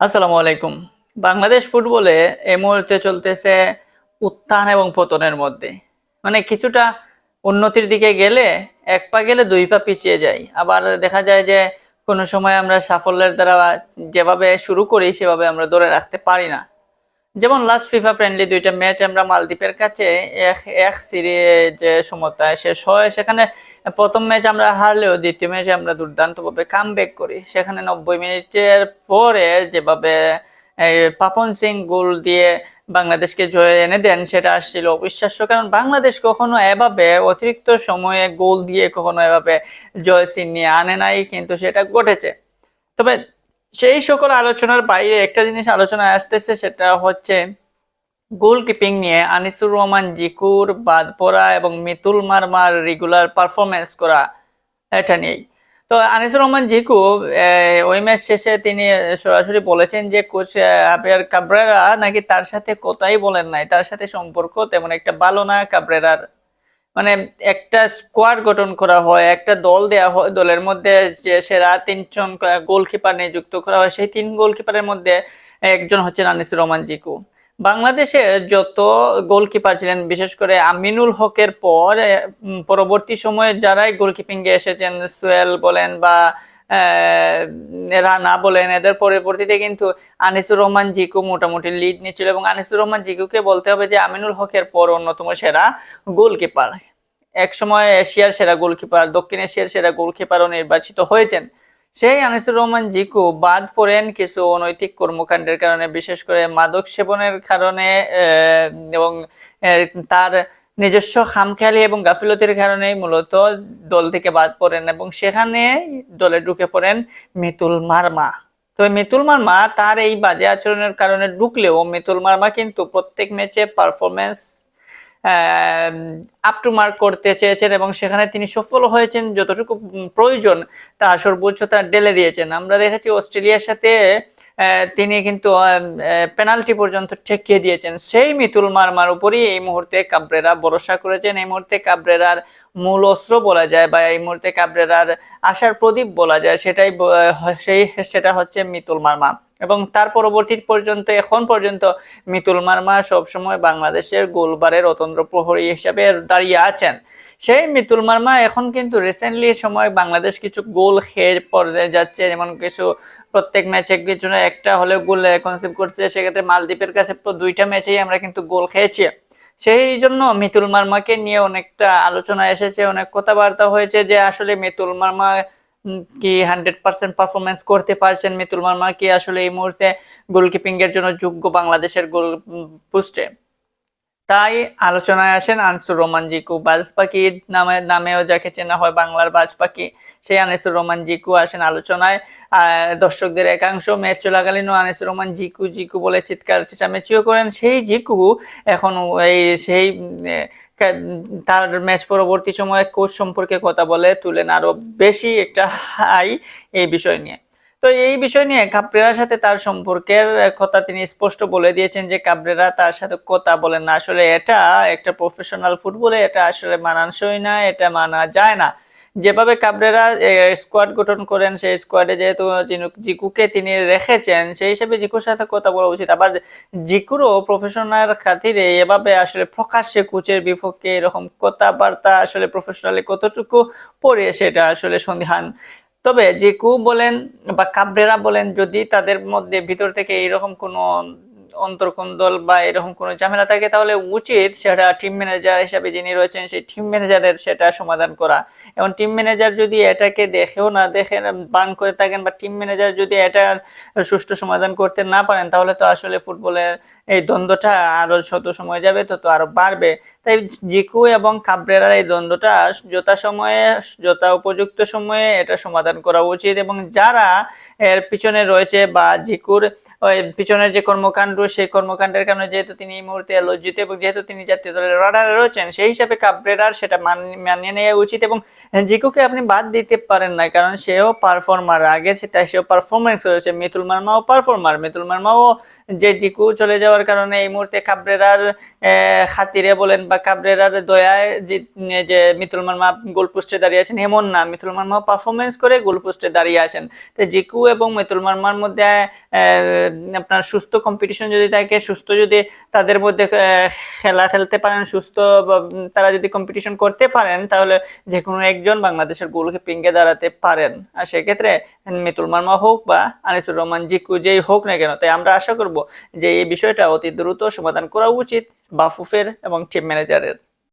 আসসালামু আলাইকুম। বাংলাদেশ ফুটবলে এই মুহূর্তে চলতেছে উত্থান এবং পতনের মধ্যে। মানে কিছুটা উন্নতির দিকে গেলে এক পা গেলে দুই পা পিছিয়ে যায়। আবার দেখা যায় যে কোনো সময় আমরা সাফল্যের দ্বারা যেভাবে শুরু করি, সেভাবে আমরা ধরে রাখতে পারি না। যেমন লাস্ট ফিফা ফ্রেন্ডলি দুইটা ম্যাচ আমরা মালদ্বীপের কাছে এক এক সিরিজে সমতায় শেষ হয়, সেখানে প্রথম ম্যাচ আমরা হারলেও দ্বিতীয় ম্যাচে আমরা দুর্দান্তভাবে কাম ব্যাক করি। সেখানে নব্বই মিনিটের পরে যেভাবে পাপন সিং গোল দিয়ে বাংলাদেশকে জয় এনে দেন, সেটা আসছিল অবিশ্বাস্য। কারণ বাংলাদেশ কখনো এভাবে অতিরিক্ত সময়ে গোল দিয়ে কখনো এভাবে জয় ছিনিয়ে আনে নাই, কিন্তু সেটা ঘটেছে। তবে সেই সকল আলোচনার বাইরে একটা জিনিস আলোচনায় আসতেছে, সেটা হচ্ছে গোলকিপিং নিয়ে আনিসুর রহমান, জিকুর বাদ পড়া এবং মিতুল মারমার রেগুলার পারফরমেন্স করা এটা নিয়েই। তো আনিসুর রহমান, জিকু ওই ম্যাচ শেষে তিনি সরাসরি বলেছেন যে কোচ আবিয়ার কাবরেরা নাকি তার সাথে কোথায় বলেন নাই, তার সাথে সম্পর্ক তেমন একটা ভালো না কাবরেরার। মানে একটা স্কোয়াড গঠন করা হয়, একটা দল দেয়া হয়, দলের মধ্যে যে সেরা তিনজন গোলকিপার নিযুক্ত করা হয়, সেই তিন গোলকিপারের মধ্যে একজন হচ্ছেন আনিসুর রহমান, জিকু। বাংলাদেশের যত গোলকিপার ছিলেন, বিশেষ করে আমিনুল হকের পর পরবর্তী সময়ে যারাই গোলকিপিং এ এসেছেন সোয়েল বলেন বা রানা বলেন, এদের পরবর্তীতে কিন্তু আনিসুর রহমান জিকু মোটামুটি লিড নিচ্ছিল এবং আনিসুর রহমান জিকুকে বলতে হবে যে, আমিনুল হকের পর অন্যতম সেরা গোলকিপার এক সময় এশিয়ার সেরা গোলকিপার দক্ষিণ এশিয়ার সেরা গোলকিপারও নির্বাচিত হয়েছেন। সেই আনিসুর রহমান জিকু বাদ পড়েন কিছু অনৈতিক কর্মকাণ্ডের কারণে, বিশেষ করে মাদক সেবনের কারণে এবং তার নিজস্ব খামখেয়ালি এবং গাফিলতির কারণে মূলত দল থেকে বাদ পড়েন এবং সেখানে দলে ঢুকে পড়েন মিতুল মার্মা। তবে মিতুল মার্মা তার এই বাজে আচরণের কারণে ঢুকলেও মিতুল মার্মা কিন্তু প্রত্যেক ম্যাচে পারফরমেন্স আপ টু মার্ক করতে চেয়েছেন এবং সেখানে তিনি সফল হয়েছেন, যতটুকু প্রয়োজন তার সর্বোচ্চ তার ঢেলে দিয়েছেন। আমরা দেখেছি অস্ট্রেলিয়ার সাথে তিনি কিন্তু পেনাল্টি পর্যন্ত ঠেকিয়ে দিয়েছেন। সেই মিতুল মারমার উপরই এই মুহূর্তে কাবরেরা ভরসা করেছেন। এই মুহূর্তে কাবরেরার মূল অস্ত্র বলা যায় বা এই মুহূর্তে কাবরেরার আশার প্রদীপ বলা যায়, সেটাই সেই, সেটা হচ্ছে মিতুল মারমা। এবং তার পরবর্তী পর্যন্ত, এখন পর্যন্ত মিতুল মার্মা সবসময় বাংলাদেশের গোলবারের অতন্ত্র প্রহরী হিসাবে দাঁড়িয়ে আছেন। সেই মিতুল মার্মা এখন কিন্তু রিসেন্টলি সময় বাংলাদেশ কিছু গোল খেয়ে পড়ে যাচ্ছে, যেমন কিছু প্রত্যেক ম্যাচে কিছু না একটা হলে গোল কনসেপ্ট করছে, সেক্ষেত্রে মালদ্বীপের কাছে দুইটা ম্যাচেই আমরা কিন্তু গোল খেয়েছি। সেই জন্য মিতুল মার্মাকে নিয়ে অনেকটা আলোচনা এসেছে, অনেক কথাবার্তা হয়েছে যে আসলে মিতুল মার্মা কি হান্ড্রেড পার্সেন্ট পারফরমেন্স করতে পারছেন মিতুল মার্মা কি আসলে এই মুহূর্তে গোলকিপিং এর জন্য যোগ্য বাংলাদেশের গোল পোস্টে তাই আলোচনায় আসেন আনসুর রহমান জিকু বাজ পাখি নামে, নামেও যাকে চেনা হয় বাংলার বাজ পাখি সেই আনিসুর রহমান জিকু আসেন আলোচনায়। দর্শকদের একাংশ ম্যাচ চলাকালীনও আনিসুর রহমান জিকু জিকু বলে চিৎকার চেঁচামেচিও করেন, সেই জিকু এখন এই, সেই তার ম্যাচ পরবর্তী সময়ে কোচ সম্পর্কে কথা বলে তুলেন আরও বেশি একটা হাই এই বিষয় নিয়ে। তো এই বিষয় নিয়ে কাবরেরার সাথে তার সম্পর্কের কথা তিনি স্পষ্ট বলে দিয়েছেন যে কাবরেরা তার সাথে কথা বলেন না। আসলে এটা একটা প্রফেশনাল ফুটবলে এটা আসলে মানানসই না, এটা মানা যায় না। যেভাবে কাবরেরা স্কোয়াড গঠন করেন, সেই স্কোয়াডে যেহেতু জিকুকে তিনি রেখেছেন, সেই হিসেবে জিকুর সাথে কথা বলা উচিত। আবার জিকুরও প্রফেশনাল খাতিরে এভাবে আসলে প্রকাশ্যে কোচের বিপক্ষে এরকম কথাবার্তা আসলে প্রফেশনালি কতটুকু পড়ে সেটা আসলে সন্দিহান। তবে যে কু বলেন বা কাবরেরা বলেন, যদি তাদের মধ্যে ভিতর থেকে এইরকম কোনো অন্তর্কন্দল বা এরকম কোনো ঝামেলা থাকে, তাহলে উচিত সেটা টিম ম্যানেজার হিসাবে যিনি রয়েছেন, সেই টিম ম্যানেজারের সেটা সমাধান করা। এবং টিম ম্যানেজার যদি এটাকে দেখেও না দেখেন বান করে থাকেন বা টিম ম্যানেজার যদি এটা সুষ্ঠু সমাধান করতে না পারেন, তাহলে তো আসলে ফুটবলের এই দ্বন্দ্বটা আরও শত সময় যাবে তত আরও বাড়বে। তাই জিকু এবং কাবরেরার এই দ্বন্দ্বটা যথা সময়ে, যথা উপযুক্ত সময়ে এটা সমাধান করা উচিত এবং যারা এর পিছনে রয়েছে বা জিকুর পিছনের যে কর্মকাণ্ড, সেই কর্মকাণ্ডের কারণে যেহেতু তিনি এই মুহূর্তে লজ্জিত এবং যেহেতু তিনি জাতীয় দলের রাডারে রয়েছেন, সেই হিসাবে কাবরেরার সেটা মান- মানিয়ে নেওয়া উচিত এবং জিকুকে আপনি বাদ দিতে পারেন না কারণ সেও পারফর্মার আগে তাই সেও পারফরমেন্স করেছে। মিতুল মার্মাও পারফর্মার মিতুল মার্মাও যে জিকু চলে যাওয়ার কারণে এই মুহূর্তে কাবরেরার খাতিরে বলেন বা কাবরেরার দয়ায় যে মিতুল মার্মা গোল পোস্টে দাঁড়িয়ে আছেন এমন না, মিতুল মার্মা পারফরমেন্স করে গোল পোস্টে দাঁড়িয়ে আছেন। তো জিকু এবং মিতুল মার্মার মধ্যে আপনার সুস্থ কম্পিটিশন যদি থাকে, সুস্থ যদি তাদের মধ্যে খেলা খেলতে পারেন, সুস্থ তারা যদি কম্পিটিশন করতে পারেন, তাহলে যে কোনো একজন বাংলাদেশের গোলকিপিংয়ে দাঁড়াতে পারেন। আর সেক্ষেত্রে মিতুল মার্মা হোক বা আনিসুর রহমান, জিকু যেই হোক না কেন, তাই আমরা আশা করব যে এই বিষয়টা অতি দ্রুত সমাধান করা উচিত বাফুফের এবং টিম ম্যানেজারের